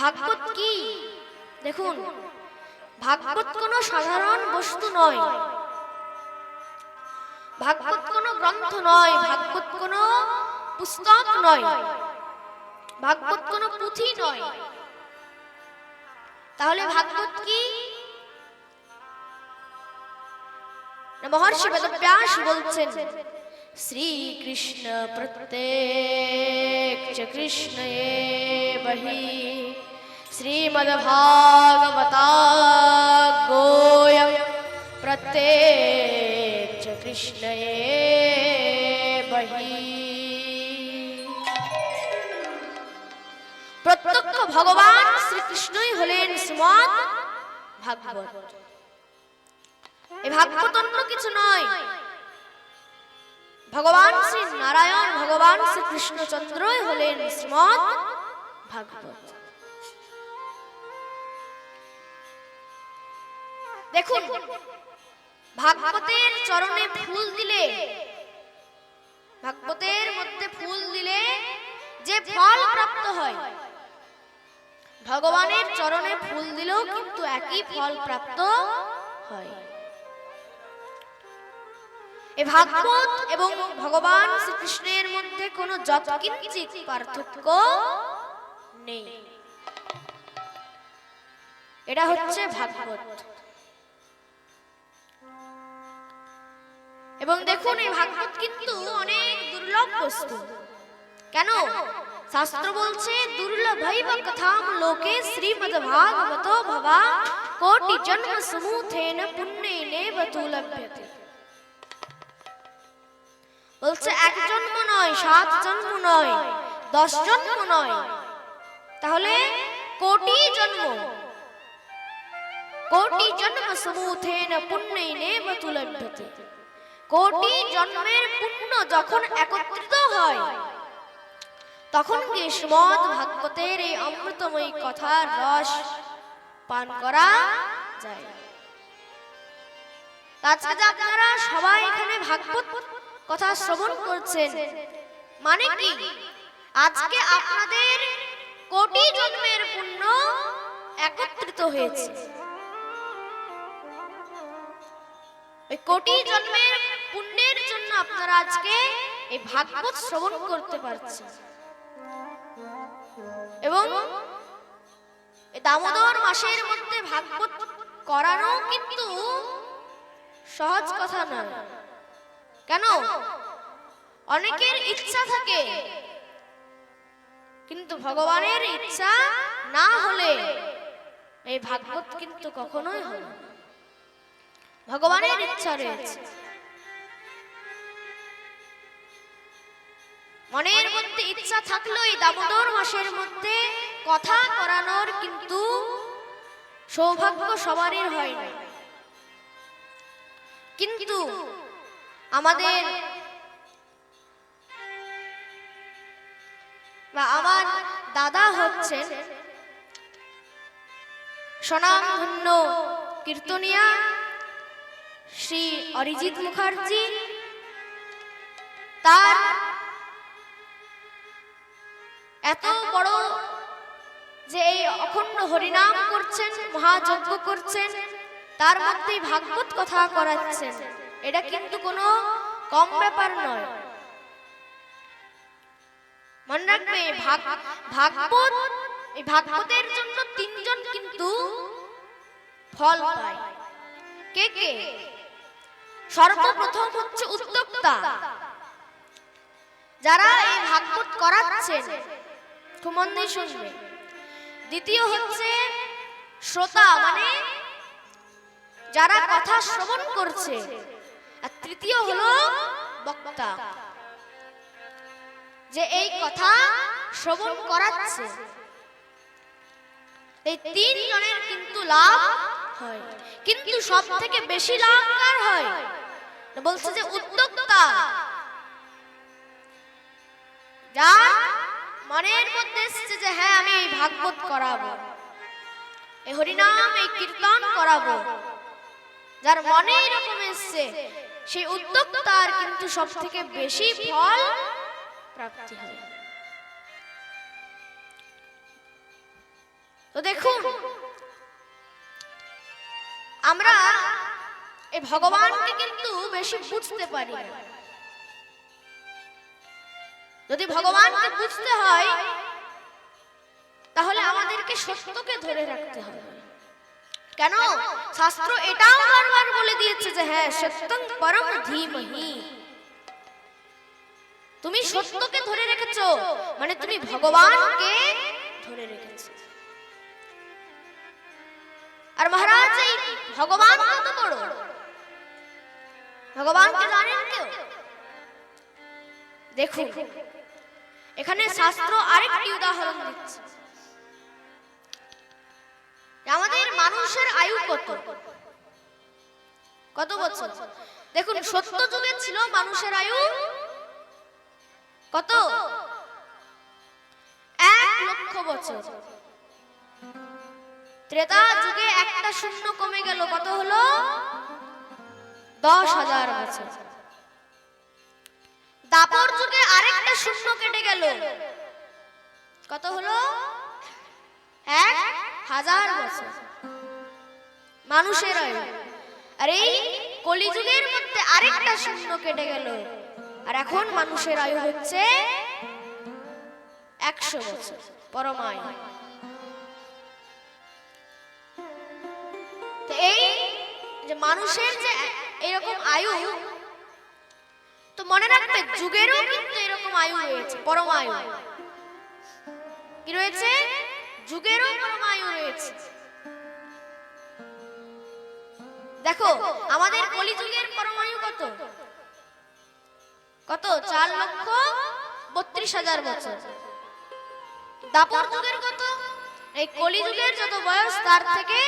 ভাগবত কি? দেখুন, ভাগবত কোনো সাধারণ বস্তু নয়। ভাগবত কোনো গ্রন্থ নয়, ভাগবত কোনো পুস্তক নয়। ভাগবত কোনো পুঁথি নয়। তাহলে ভাগবত কি? মহর্ষি বেদব্যাস বলছেন, শ্রীকৃষ্ণ প্রত্যেক চ কৃষ্ণ বহি। প্রত্যেক চ কৃষ্ণ বহি প্রত্যক্ষ ভগবান শ্রীকৃষ্ণই হলেন শ্রীমৎ ভাগবত। এই ভাগবত অন্য কিছু নয়। ভগবান শ্রী নারায়ণ, ভগবান শ্রী কৃষ্ণচন্দ্রই হলেন শ্রীমৎ ভাগবত। দেখুন, ভাগবতের চরণে ফুল দিলে, ভাগবতের মধ্যে ফুল দিলে যে ফল প্রাপ্ত হয়, ভগবানের চরণে ফুল দিলেও কিন্তু একই ফল প্রাপ্ত হয়। এ ভাগবত এবং ভগবান শ্রীকৃষ্ণের মধ্যে কোনো যৎকিঞ্চিত পার্থক্য নেই। এটা হচ্ছে ভাগবত। এবং দেখুন, এই ভাগবত কিন্তু অনেক দুর্লভ বস্তু। কেন? শাস্ত্র বলছে, দুর্লভৈব কথাম লোকে শ্রীমদ ভাগবত ভবা, কোটি জন্ম সমুথেন পুণ্যেনে বতুলভ্যতে বলছে, এক জন্ম নয়, সাত জন্ম নয়, দশ জন্ম নয়। তাহলে কোটি জন্ম কোটি জন্ম সমুথেন পুণ্যেনে বতুলভ্যতে কোটি জন্মের পুণ্য যখন একত্রিত হয়, তখন গ্রীষ্মদ ভাগবতের এই অমৃতময়ী কথার রস পান করা যায়? যে আপনারা সবাই এখানে ভাগবত কথা শ্রবণ করছেন। মানে কি? আজকে আপনাদের কোটি জন্মের পুণ্য একত্রিত হয়েছে। কোটি জন্মের পুণ্যের জন্য আপনারা আজকে এই ভাগবত শ্রবণ করতে পারছেন। এবং দামোদর মাসের মধ্যে ভাগবত করানো কিন্তু সহজ কথা নয়। কেন? অনেকের ইচ্ছা থাকে, কিন্তু ভগবানের ইচ্ছা না হলে এই ভাগবত কিন্তু কখনোই না। ভগবানের ইচ্ছা রয়েছে। মনের মধ্যে ইচ্ছা থাকলেও এই দামোদর মাসের মধ্যে কথা করানোর কিন্তু সৌভাগ্য সবারই হয় না। কিন্তু আমাদের বা আমার দাদা হচ্ছেন স্বনামধন্য কীর্তনিয়া শ্রী অরিজিৎ মুখার্জি। তার এত বড় যে এই অখণ্ড হরিনাম করছেন, মহাযজ্ঞ করছেন, তার মধ্যেই ভাগবত কথা করাচ্ছেন, এটা কিন্তু কোনো কম ব্যাপার নয়। মনে রাখবে ভাগবত, এই ভাগবতের জন্য তিনজন কিন্তু ফল পায়। কে কে? সর্বপ্রথম হচ্ছে উদ্যোক্তা। যারা এই ভাগবত করাচ্ছেন মন দিয়ে শুনবে। দ্বিতীয় হচ্ছে শ্রোতা মানে যারা কথা শ্রবণ করছে। আর তৃতীয় হলো বক্তা, যে এই কথা শ্রবণ করাচ্ছে। এই তিন জনের কিন্তু লাভ হয়। কিন্তু সব থেকে বেশি লাভ হয়? বলছে যে উদ্যোক্তা। যার মনের মধ্যে এসছে যে হ্যাঁ আমি এই ভাগবত করাবো। এই হরিনাম, এই কীর্তন করাবো। যার মনে এরকম এসছে, সেই উদ্যোক্তার কিন্তু সব থেকে বেশি ফল প্রাপ্তি হয় তো দেখুন, আমরা এই ভগবানকে কিন্তু বেশি বুঝতে পারি না। যদি ভগবানকে বুঝতে হয়, তাহলে আমাদেরকে সত্যকে ধরে রাখতে হবে। কেন? শাস্ত্র এটাও বারবার বলে দিয়েছে যে হ্যাঁ সত্যং পরম ধীমহি। তুমি সত্যকে ধরে রেখেছো মানে তুমি ভগবানকে ধরে রেখেছো। আর মহারাজ, এই ভগবান কত বড়? ভগবানকে জানেন কেউ? দেখুন এখানে শাস্ত্র আরেকটি উদাহরণ দিচ্ছে। আমাদের মানুষের আয়ু কত? কত বছর? দেখুন, সত্য যুগে ছিল মানুষের আয়ু কত? এক লক্ষ বছর। ত্রেতা যুগে একটা শূন্য কমে গেল, কত হলো? দশ হাজার বছর। দাপর যুগে আরেকটা শূন্য কেটে গেল। কত হলো? এক হাজার বছর। মানুষের আর এই কলিযুগের মধ্যে আরেকটা শূন্য কেটে গেল। আর এখন মানুষের আয়ু হচ্ছে একশো বছর। পরমায়ু। এই যে মানুষের যে এরকম আয়ু তো মনে রাখবে, যুগেরও কিন্তু এরকম আয়ু রয়েছে পরমায়ু কি রয়েছে? যুগেরও পরমায়ু রয়েছে। দেখো, আমাদের কলিযুগের পরমায়ু কত? কত? চার লক্ষ বত্রিশ হাজার বছর। দাপর যুগের কত? এই কলিযুগের যত বয়স, তার থেকে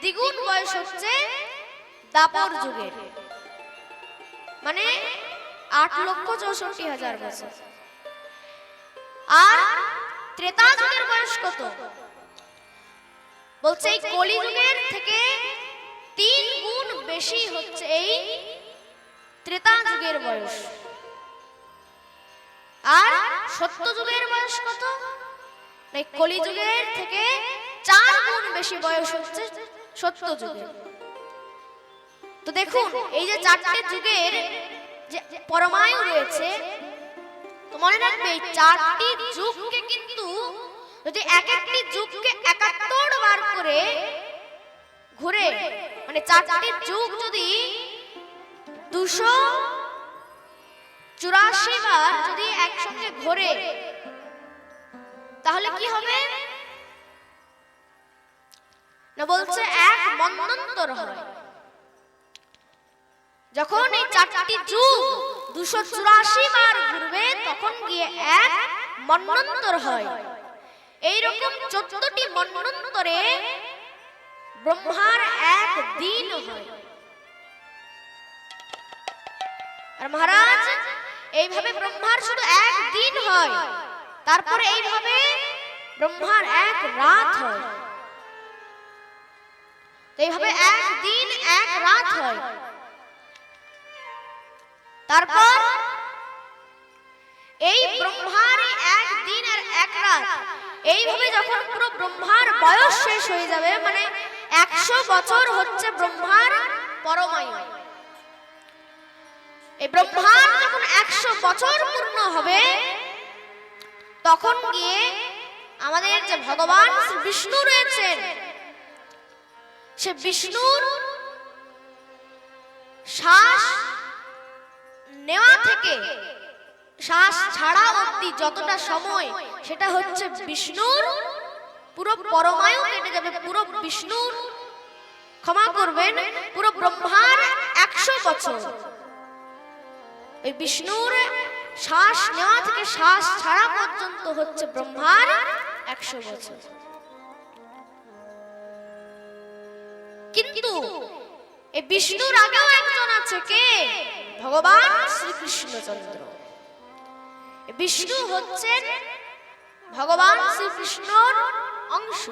দ্বিগুণ বয়স হচ্ছে দাপর যুগের। মানে আট লক্ষ চৌষট্টি হাজার বছর। আর ত্রেতা যুগের বয়স কত? বলছে এই কলিযুগের থেকে তিন গুণ বেশি হচ্ছে এই ত্রেতা যুগের বয়স। আর সত্য যুগের বয়স কত? কলিযুগের থেকে চার গুণ বেশি বয়স হচ্ছে সত্য যুগের তো দেখুন, এই যে চারটে যুগের যে পরমায়ু রয়েছে মনে রাখবে চারটি যুগকে কিন্তু যদি এক একটি যুগকে একাত্তর বার করে ঘুরে মানে চারটি যুগ যদি দুশো চুরাশি বার যদি একসঙ্গে ঘোরে, তাহলে কি হবে? না বলছে এক মন্বন্তর হয়। যখন এই চারটি যুগ দুশো চুরাশি বার ঘুরবে, তখন গিয়ে এক মন্বন্তর হয়। এইরকম চোদ্দটি মন্বন্তরে ব্রহ্মার এক দিন হয়। আর মহারাজ, এইভাবে ব্রহ্মার শুধু এক দিন হয়, তারপরে এইভাবে ব্রহ্মার এক রাত হয়। এইভাবে এক দিন তারপর এই ব্রহ্মার এক দিন আর এক রাত। এইভাবে যখন পুরো ব্রহ্মার বয়স শেষ হয়ে যাবে মানে একশো বছর হচ্ছে ব্রহ্মার পরমায়ু। এই ব্রহ্মার যখন একশো বছর পূর্ণ হবে, তখন গিয়ে আমাদের যে ভগবান বিষ্ণু রয়েছেন, সে বিষ্ণুর শ্বাস নেওয়া থেকে শ্বাস ছাড়া অব্দি যতটা সময়, সেটা হচ্ছে বিষ্ণুর পুরো পরমায়ু কেটে যাবে, পুরো বিষ্ণুর। ক্ষমা করবেন, পুরো ব্রহ্মার একশো বছর। এই বিষ্ণুর শ্বাস নেওয়া থেকে শ্বাস ছাড়া পর্যন্ত হচ্ছে ব্রহ্মার একশো বছর। কিন্তু এই বিষ্ণুর আগেও একজন আছে, কে? ভগবান শ্রীকৃষ্ণচন্দ্র বিষ্ণু হচ্ছেন ভগবান শ্রীকৃষ্ণর অংশ।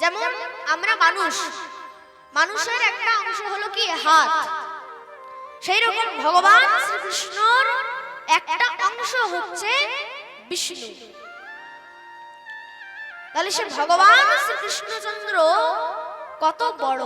যেমন আমরা মানুষ, মানুষের একটা অংশ হলো কি? হাত। সেই রকম ভগবান শ্রীকৃষ্ণর একটা অংশ হচ্ছে বিষ্ণু। তাহলে সে ভগবান শ্রীকৃষ্ণচন্দ্র কত বড়?